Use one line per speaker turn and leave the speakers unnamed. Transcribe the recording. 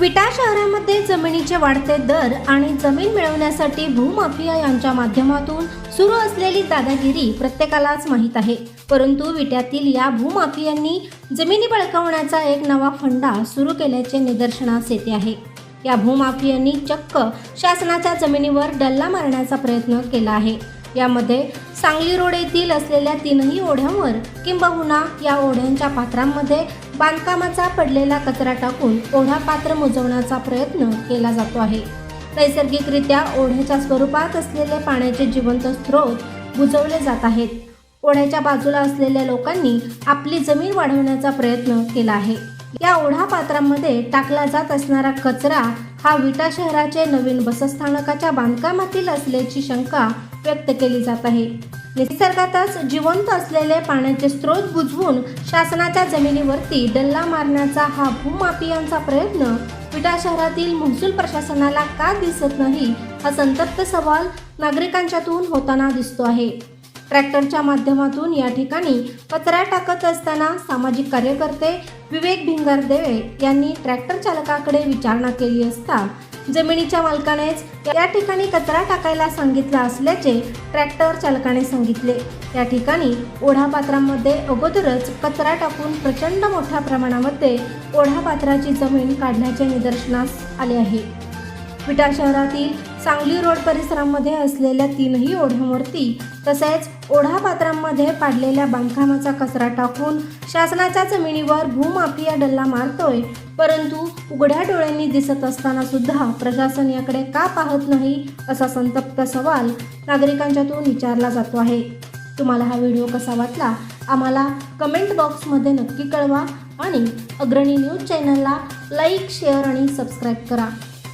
विटा शहरामध्ये जमिनीचे वाढते दर आणि जमीन मिळवण्यासाठी भूमाफिया यांच्या माध्यमातून सुरू असलेली दादागिरी प्रत्येकालाच माहीत आहे. परंतु विट्यातील या भूमाफियांनी जमिनी बळकावण्याचा एक नवा फंडा सुरू केल्याचे निदर्शनास येते आहे. या भूमाफियांनी चक्क शासनाच्या जमिनीवर डल्ला मारण्याचा प्रयत्न केला आहे. यामध्ये सांगली रोड येथील असलेल्या तीनही ओढ्यांवर किंबहुना या ओढ्यांच्या पात्रांमध्ये बांधकामाचा पडलेला कचरा टाकून ओढा पात्र मुजवण्याचा प्रयत्न केला जातो आहे. नैसर्गिकरित्या ओढ्याच्या स्वरूपात असलेले पाण्याचे जिवंत स्रोत बुजवले जात आहेत. ओढ्याच्या बाजूला असलेल्या लोकांनी आपली जमीन वाढवण्याचा प्रयत्न केला आहे. या ओढा पात्रांमध्ये टाकला जात असणारा कचरा हा विटा शहराचे नवीन बसस्थानकाच्या बांधकामातील असल्याची शंका व्यक्त केली जात आहे. निसर्गातच जिवंत असलेले पाण्याचे स्रोत बुजवून शासनाच्या जमिनीवरती डल्ला मारण्याचा हा भूमाफियांचा प्रयत्न विटा शहरातील महसूल प्रशासनाला का दिसत नाही हा संतप्त सवाल नागरिकांच्यातून होताना दिसतो आहे. ट्रॅक्टरच्या माध्यमातून या ठिकाणी कचरा टाकत असताना सामाजिक कार्यकर्ते विवेक भिंगर देवे यांनी ट्रॅक्टर चालकाकडे विचारणा केली असता जमिनीच्या मालकानेच या ठिकाणी कचरा टाकायला सांगितला असल्याचे ट्रॅक्टर चालकाने सांगितले. या ठिकाणी ओढापात्रांमध्ये अगोदरच कचरा टाकून प्रचंड मोठ्या प्रमाणामध्ये ओढापात्राची जमीन काढण्याचे निदर्शनास आले आहे. विटा शहरातील सांगली रोड परिसरामध्ये असलेल्या तीनही ओढ्यांवरती तसेच ओढापात्रांमध्ये पाडलेल्या बांधकामाचा कचरा टाकून शासनाच्या जमिनीवर भूमाफिया डल्ला मारतोय. परंतु उघड्या डोळ्यांनी दिसत असताना सुद्धा प्रशासन याकडे का पाहत नाही असा संतप्त सवाल नागरिकांच्यातून विचारला जातो आहे. तुम्हाला हा व्हिडिओ कसा वाटला? आम्हाला कमेंट बॉक्समध्ये नक्की कळवा आणि अग्रणी न्यूज चॅनलला लाईक शेअर आणि सबस्क्राईब करा.